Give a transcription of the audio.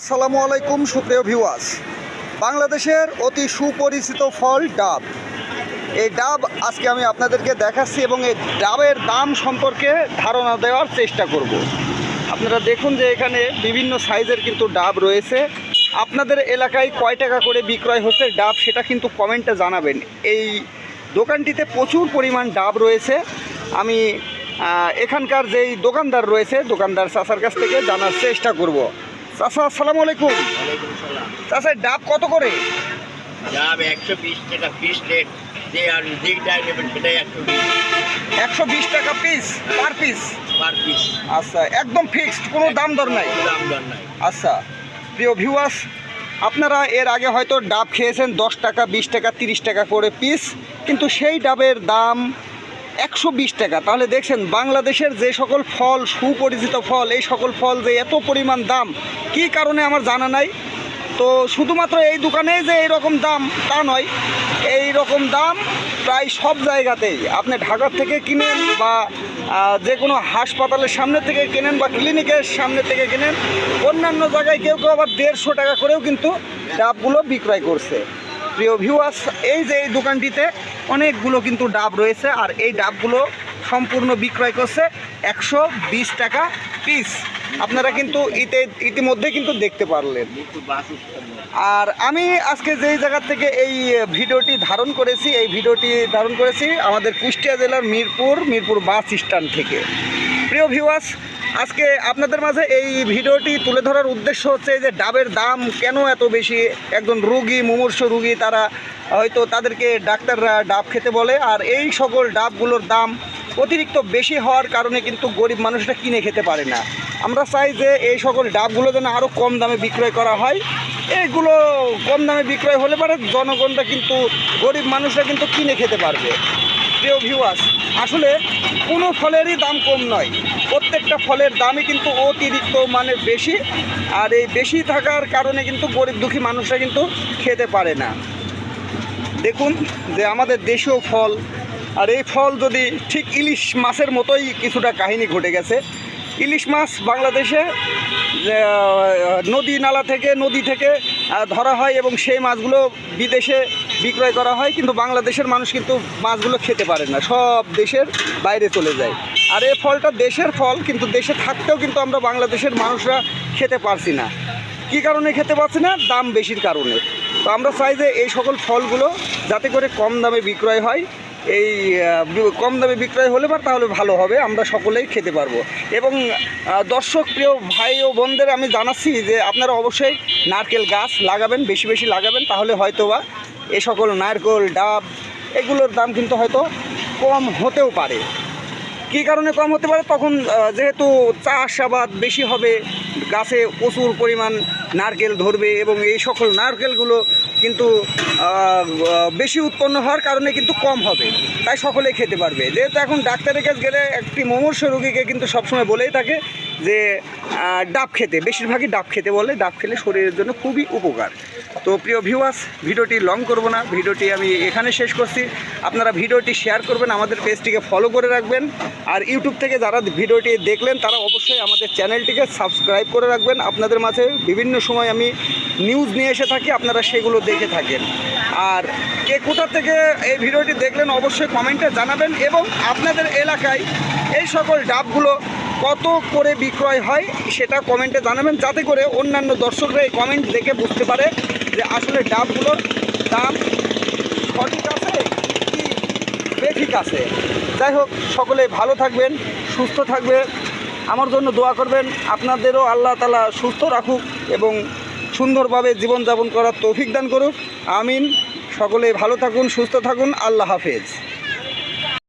আসসালামু আলাইকুম, সুপ্রিয় ভিউয়ার্স। বাংলাদেশের অতি সুপরিচিত ফল ডাব। এই ডাব আজকে আমি আপনাদেরকে দেখাচ্ছি এবং এই ডাবের দাম সম্পর্কে ধারণা দেওয়ার চেষ্টা করব। আপনারা দেখুন যে এখানে বিভিন্ন সাইজের কিন্তু ডাব রয়েছে। আপনাদের এলাকায় কয় টাকা করে বিক্রয় হচ্ছে ডাব সেটা কিন্তু কমেন্টে জানাবেন। এই দোকানটিতে প্রচুর পরিমাণ ডাব রয়েছে। আমি এখানকার যেই দোকানদার রয়েছে, দোকানদার চাচার কাছ থেকে জানার চেষ্টা করব। চাচা আসসালামু আলাইকুম। চাচা ডাব কত করে? ডাব একশো বিশ টাকা পিস রেট যে আর যেটাই নেবেন সেটাই একশো বিশ। একশো বিশ টাকা piece per piece per piece আচ্ছা একদম ফিক্সড কোনো দাম দর নাই? দাম দর নাই। আচ্ছা প্রিয় ভিউয়ার্স আপনারা এর আগে হয়তো ডাব খেয়েছেন দশ টাকা বিশ টাকা তিরিশ টাকা করে পিস কিন্তু সেই ডাবের দাম একশো বিশ টাকা। তাহলে দেখছেন, বাংলাদেশের যে সকল ফল, সুপরিচিত ফল, এই সকল ফল যে এত পরিমাণ দাম, কি কারণে আমার জানা নাই? তো শুধুমাত্র এই দোকানে যে এইরকম দাম, তা নয়। এই রকম দাম প্রায় সব জায়গাতেই। আপনি ঢাকার থেকে কিনেন বা যে কোনো হাসপাতালের সামনে থেকে কেনেন বা ক্লিনিকের সামনে থেকে কেনেন, অন্যান্য জায়গায় কেউ কেউ আবার দেড়শো টাকা করেও কিন্তু ডাবগুলো বিক্রয় করছে। প্রিয় ভিউয়ার্স এই যে এই দোকানটিতে অনেকগুলো কিন্তু ডাব রয়েছে আর এই ডাবগুলো সম্পূর্ণ বিক্রয় করছে একশো বিশ টাকা পিস। আপনারা কিন্তু ইতে ইতিমধ্যে কিন্তু দেখতে পারলেন। আর আমি আজকে যেই জায়গা থেকে এই ভিডিওটি ধারণ করেছি, এই ভিডিওটি ধারণ করেছি আমাদের কুষ্টিয়া জেলার মিরপুর মিরপুর বাস স্ট্যান্ড থেকে। প্রিয় ভিউয়ার্স আজকে আপনাদের মাঝে এই ভিডিওটি তুলে ধরার উদ্দেশ্য হচ্ছে যে ডাবের দাম কেন এত বেশি? একজন রুগী, মুমূর্ষ রুগী, তারা হয়তো তাদেরকে ডাক্তাররা ডাব খেতে বলে, আর এই সকল ডাবগুলোর দাম অতিরিক্ত বেশি হওয়ার কারণে কিন্তু গরিব মানুষরা কিনে খেতে পারে না। আমরা চাই যে এই সকল ডাবগুলো যেন আরও কম দামে বিক্রয় করা হয়। এইগুলো কম দামে বিক্রয় হলে পারে জনগণরা কিন্তু, গরিব মানুষরা কিন্তু কিনে খেতে পারবে। প্রিয় ভিউয়ার্স আসলে কোনো ফলেরই দাম কম নয়। প্রত্যেকটা ফলের দামই কিন্তু অতিরিক্ত মানে বেশি। আর এই বেশি থাকার কারণে কিন্তু গরিব দুঃখী মানুষরা কিন্তু খেতে পারে না। দেখুন যে আমাদের দেশীয় ফল, আর এই ফল যদি ঠিক ইলিশ মাছের মতোই কিছুটা কাহিনী ঘটে গেছে। ইলিশ মাছ বাংলাদেশে নদী নালা থেকে, নদী থেকে ধরা হয় এবং সেই মাছগুলো বিদেশে বিক্রয় করা হয়, কিন্তু বাংলাদেশের মানুষ কিন্তু মাছগুলো খেতে পারে না। সব দেশের বাইরে চলে যায়। আর এই ফলটা দেশের ফল, কিন্তু দেশে থাকতেও কিন্তু আমরা বাংলাদেশের মানুষরা খেতে পারছি না। কী কারণে খেতে পারছি না? দাম বেশির কারণে। তো আমরা চাই যে এই সকল ফলগুলো যাতে করে কম দামে বিক্রয় হয়। এই কম দামে বিক্রয় হলে বা তাহলে ভালো হবে, আমরা সকলেই খেতে পারব। এবং দর্শক, প্রিয় ভাই ও বোনদের, আমি জানাচ্ছি যে আপনারা অবশ্যই নারকেল গাছ লাগাবেন, বেশি বেশি লাগাবেন, তাহলে হয়তো বা এই সকল নারকেল, ডাব এগুলোর দাম কিন্তু হয়তো কম হতেও পারে। কী কারণে কম হতে পারে? তখন যেহেতু চাষাবাদ বেশি হবে, গাছে প্রচুর পরিমাণ নারকেল ধরবে এবং এই সকল নারকেলগুলো কিন্তু বেশি উৎপন্ন হওয়ার কারণে কিন্তু কম হবে। তাই সকলে খেতে পারবে। যেহেতু এখন ডাক্তারের কাছে গেলে একটি মমর্ষ রোগীকে কিন্তু সবসময় বলেই থাকে যে ডাব খেতে, বেশিরভাগই ডাব খেতে বলে। ডাব খেলে শরীরের জন্য খুবই উপকার। তো প্রিয় ভিউয়ার্স ভিডিওটি লং করব না, ভিডিওটি আমি এখানে শেষ করছি। আপনারা ভিডিওটি শেয়ার করবেন, আমাদের পেজটিকে ফলো করে রাখবেন। আর ইউটিউব থেকে যারা ভিডিওটি দেখলেন, তারা অবশ্যই আমাদের চ্যানেলটিকে সাবস্ক্রাইব করে রাখবেন। আপনাদের মাঝে বিভিন্ন সময় আমি নিউজ নিয়ে এসে থাকি, আপনারা সেগুলো দেখে থাকেন। আর কে কোথা থেকে এই ভিডিওটি দেখলেন, অবশ্যই কমেন্টে জানাবেন এবং আপনাদের এলাকায় এই সকল ডাবগুলো কত করে বিক্রয় হয়, সেটা কমেন্টে জানাবেন। যাতে করে অন্যান্য দর্শকরা এই কমেন্ট দেখে বুঝতে পারে। যে আসলে ডাবগুলোর দাম সঠিক আছে কি বেঠিক আছে? যাই হোক, সকলে ভালো থাকবেন, সুস্থ থাকবে আমার জন্য দোয়া করবেন, আপনাদেরও আল্লাহ তালা সুস্থ রাখুক এবং সুন্দরভাবে জীবনযাপন করার তৌফিক দান করুক। আমিন। সকলে ভালো থাকুন, সুস্থ থাকুন। আল্লাহ হাফেজ।